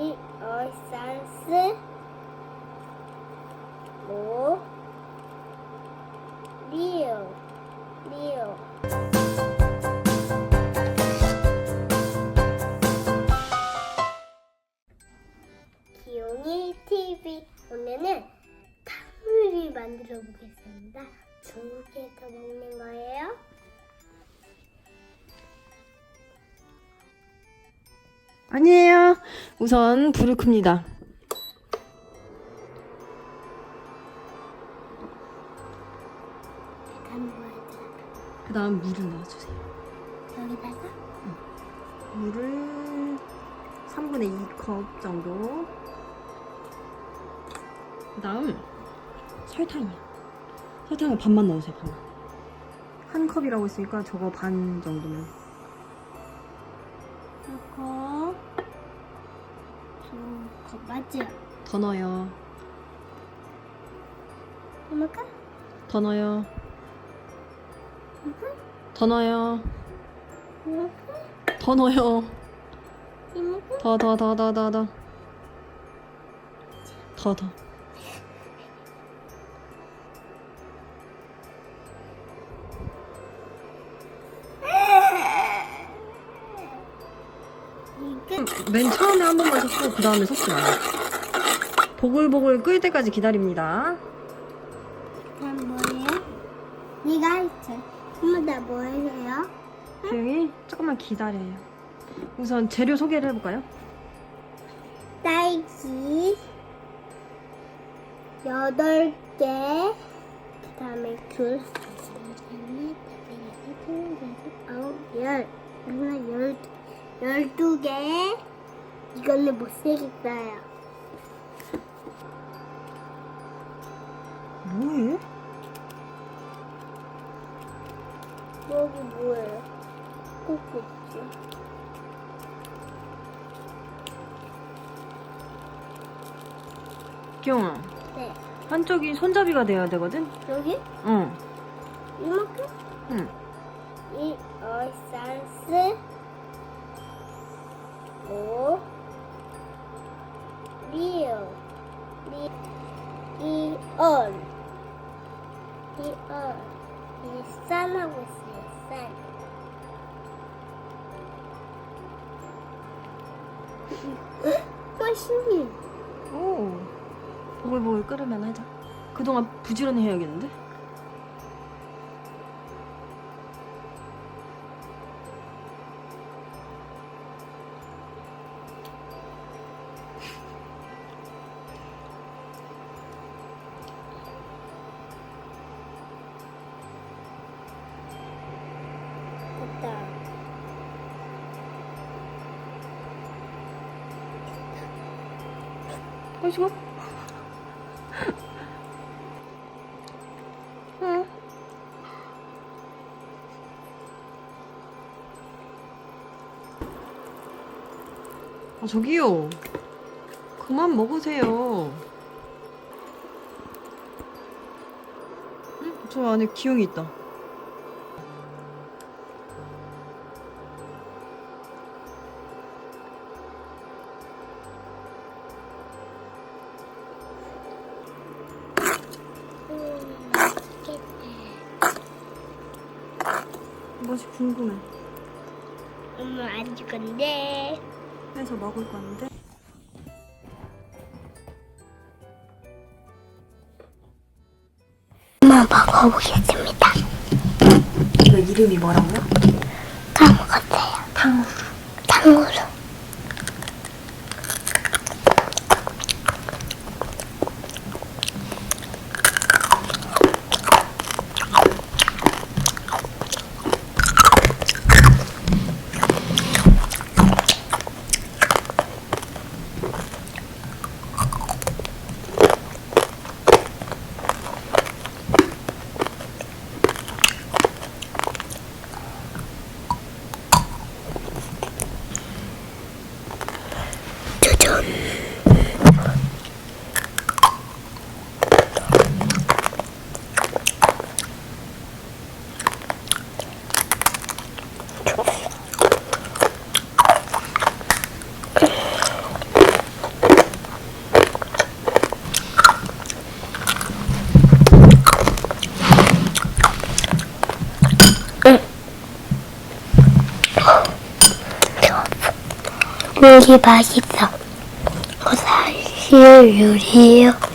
이, 어, 산 스, 오, 리오, 리오. 기용이 TV 오늘은 탕후루를 만들어 보겠습니다. 중국에서 먹는 거예요. 아니에요. 우선 불을 큽니다. 그 다음 물을 넣어주세요. 여기다가 물을 3분의 2컵 정도. 그 다음 설탕이요. 설탕을 반만 넣으세요, 반만. 한 컵이라고 했으니까 저거 반 정도면. 두컵 맞죠? 더 넣어요. 이만큼? 더 넣어요. 더 넣어요. 더 넣어요. 이만큼? 더, 더, 더, 더, 더, 더. 더, 더. 맨 처음에 한 번만 섞고 그 다음에 섞지 마요. 보글보글 끓 때까지 기다립니다. 그럼 뭐예요? 네가 했죠. 엄마 나 뭐예요? 조용히 조금만 기다려요. 우선 재료 소개를 해볼까요? 딸기 여덟 개 그다음에 귤 아홉 열 하나 열 열두 개 이거는 못 쓰겠어요. 뭐해? 여기 뭐예요? 꼭꼭지. 기영아, 네. 한쪽이 손잡이가 돼야 되거든? 여기 어. 이만큼 응. 이, 어, 산스, 오, 리오, 리, 이, 얼, 이, 얼, 이, 싼하고 있어요, 싼. 훨씬 오. 보글보글 끓으면 하자. 그동안 부지런히 해야겠는데? 하시고. 응. 아, 저기요. 그만 먹으세요. 응? 저 안에 기용이 있다. 맛이 궁금해. 엄마 안줄 건데. 해서 먹을 건데. 한번 먹어보겠습니다. 이거 이름이 뭐라고요? 까먹었어요. 탕후루. 탕후루. 요리 맛있어. 어, 사실 요리예요.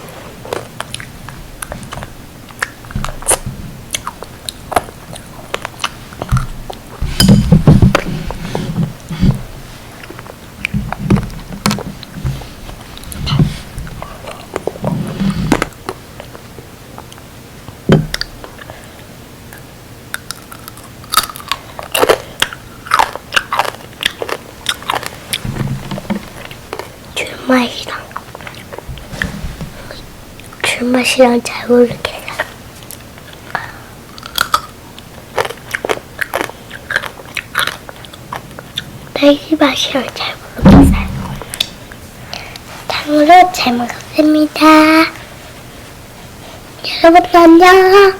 줄맛이랑 줄맛이랑 잘 모르겠어. 딸기 맛이랑 잘 모르겠어요. 탕으로 잘 먹었습니다. 여러분 안녕.